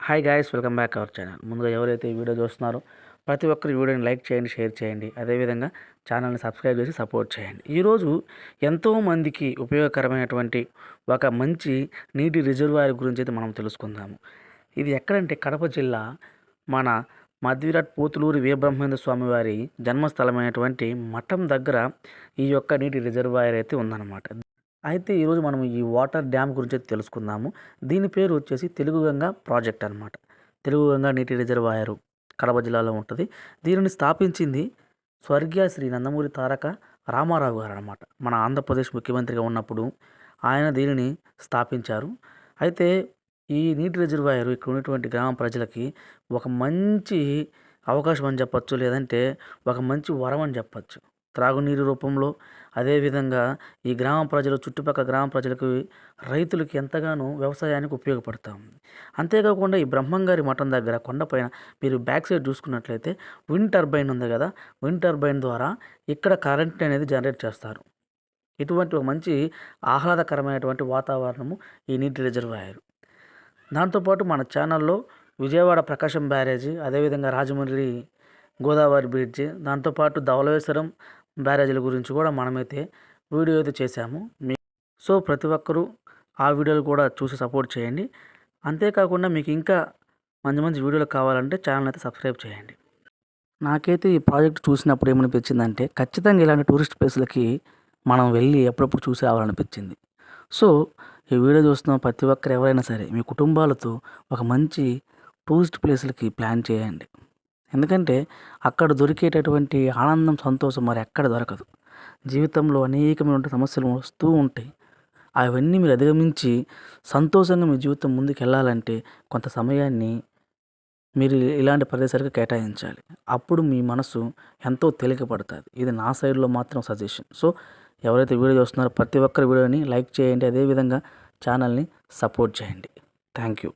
Hi guys welcome back our channel. ముందుగా ఎవరైతే ఈ వీడియో చూస్తున్నారో ప్రతి ఒక్కరు వీడియోని లైక్ చేయండి షేర్ చేయండి. అదేవిధంగా ఛానల్ని సబ్స్క్రైబ్ చేసి సపోర్ట్ చేయండి. ఈరోజు ఎంతోమందికి ఉపయోగకరమైనటువంటి ఒక మంచి నీటి రిజర్వాయర్ గురించి అయితే మనం తెలుసుకుందాము. ఇది ఎక్కడంటే కడప జిల్లా మన మధ్విరాట్ పోతులూరి వీరబ్రహ్మేంద్ర స్వామి వారి జన్మస్థలమైనటువంటి మఠం దగ్గర ఈ యొక్క నీటి రిజర్వాయర్ అయితే ఉందన్నమాట. అయితే ఈరోజు మనం ఈ వాటర్ డ్యామ్ గురించి అయితే తెలుసుకుందాము. దీని పేరు వచ్చేసి తెలుగు గంగా ప్రాజెక్ట్ అనమాట తెలుగు గంగా నీటి రిజర్వాయరు కడప జిల్లాలో ఉంటుంది. దీనిని స్థాపించింది స్వర్గీయ శ్రీ నందమూరి తారక రామారావు గారు అనమాట మన ఆంధ్రప్రదేశ్ ముఖ్యమంత్రిగా ఉన్నప్పుడు ఆయన దీనిని స్థాపించారు. అయితే ఈ నీటి రిజర్వాయర్ ఇక్కడ ఉన్నటువంటి గ్రామ ప్రజలకి ఒక మంచి అవకాశం అని చెప్పచ్చు లేదంటే ఒక మంచి వరం అని చెప్పచ్చు. త్రాగునీరు రూపంలో. అదేవిధంగా ఈ గ్రామ ప్రజలు చుట్టుపక్కల గ్రామ ప్రజలకు రైతులకు ఎంతగానో వ్యవసాయానికి ఉపయోగపడతా. ఉంది అంతేకాకుండా ఈ బ్రహ్మంగారి మఠం దగ్గర కొండపైన మీరు బ్యాక్ సైడ్ చూసుకున్నట్లయితే విండ్ టర్బైన్ ఉంది కదా? విండ్ టర్బైన్ ద్వారా ఇక్కడ కరెంట్ అనేది జనరేట్ చేస్తారు. ఇటువంటి ఒక మంచి ఆహ్లాదకరమైనటువంటి వాతావరణము ఈ నీటి రిజర్వాయర్. దాంతోపాటు మన ఛానల్లో విజయవాడ ప్రకాశం బ్యారేజీ అదేవిధంగా రాజమండ్రి గోదావరి బ్రిడ్జ్ దాంతోపాటు ధవళేశ్వరం బ్యారేజీల గురించి కూడా మనమైతే వీడియో అయితే చేశాము. మీ సో ప్రతి ఒక్కరూ ఆ వీడియోలు కూడా చూసి సపోర్ట్ చేయండి. అంతేకాకుండా మీకు ఇంకా మంచి మంచి వీడియోలు కావాలంటే ఛానల్ అయితే సబ్స్క్రైబ్ చేయండి. నాకైతే ఈ ప్రాజెక్ట్ చూసినప్పుడు ఏమనిపించిందంటే ఖచ్చితంగా ఇలాంటి టూరిస్ట్ ప్లేస్లకి మనం వెళ్ళి ఎప్పుడప్పుడు చూసి రావాలనిపించింది. సో ఈ వీడియో చూస్తున్న ప్రతి ఒక్కరు ఎవరైనా సరే మీ కుటుంబాలతో ఒక మంచి టూరిస్ట్ ప్లేస్లకి ప్లాన్ చేయండి. ఎందుకంటే అక్కడ దొరికేటటువంటి ఆనందం సంతోషం మరి ఎక్కడ దొరకదు. జీవితంలో అనేకమైన సమస్యలు వస్తూ ఉంటాయి. అవన్నీ మీరు అధిగమించి సంతోషంగా మీ జీవితం ముందుకు వెళ్ళాలంటే కొంత సమయాన్ని మీరు ఇలాంటి ప్రదేశాలకు కేటాయించాలి. అప్పుడు మీ మనసు ఎంతో తేలికపడుతుంది. ఇది నా సైడ్లో మాత్రం సజెషన్. సో ఎవరైతే వీడియో చూస్తున్నారో ప్రతి ఒక్కరి వీడియోని లైక్ చేయండి. అదేవిధంగా ఛానల్ని సపోర్ట్ చేయండి. Thank you